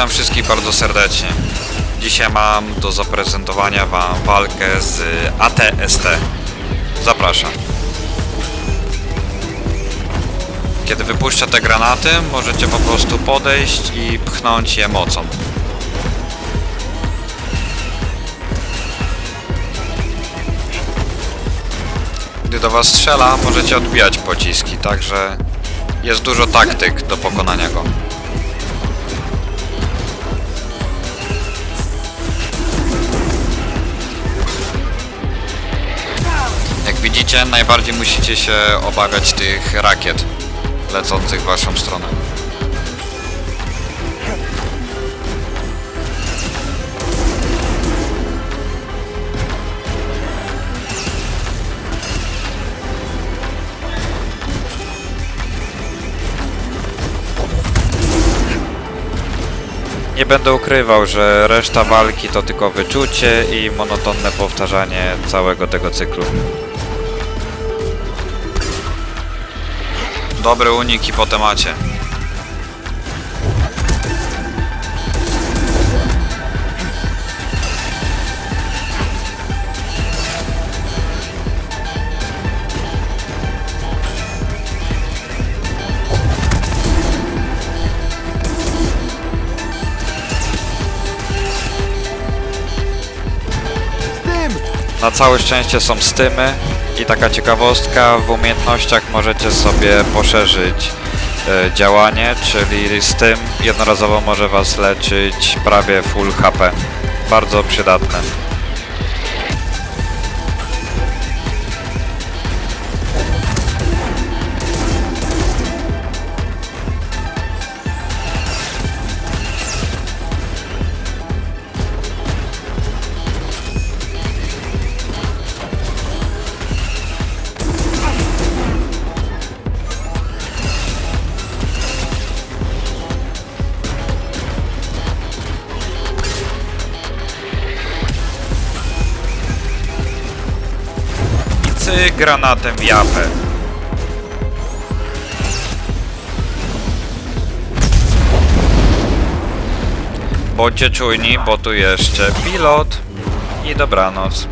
Witam wszystkich bardzo serdecznie. Dzisiaj mam do zaprezentowania Wam walkę z ATST. Zapraszam. Kiedy wypuszczę te granaty, możecie po prostu podejść i pchnąć je mocą. Gdy do Was strzela, możecie odbijać pociski, także jest dużo taktyk do pokonania go. Najbardziej musicie się obawiać tych rakiet lecących w Waszą stronę. Nie będę ukrywał, że reszta walki to tylko wyczucie i monotonne powtarzanie całego tego cyklu. Dobry unik i po temacie. Na całe szczęście są stymy i taka ciekawostka, w umiejętnościach możecie sobie poszerzyć e, działanie, czyli stym jednorazowo może was leczyć prawie full HP. Bardzo przydatne. Cyk granatem w japę. Bądźcie czujni, bo tu jeszcze pilot i dobranoc.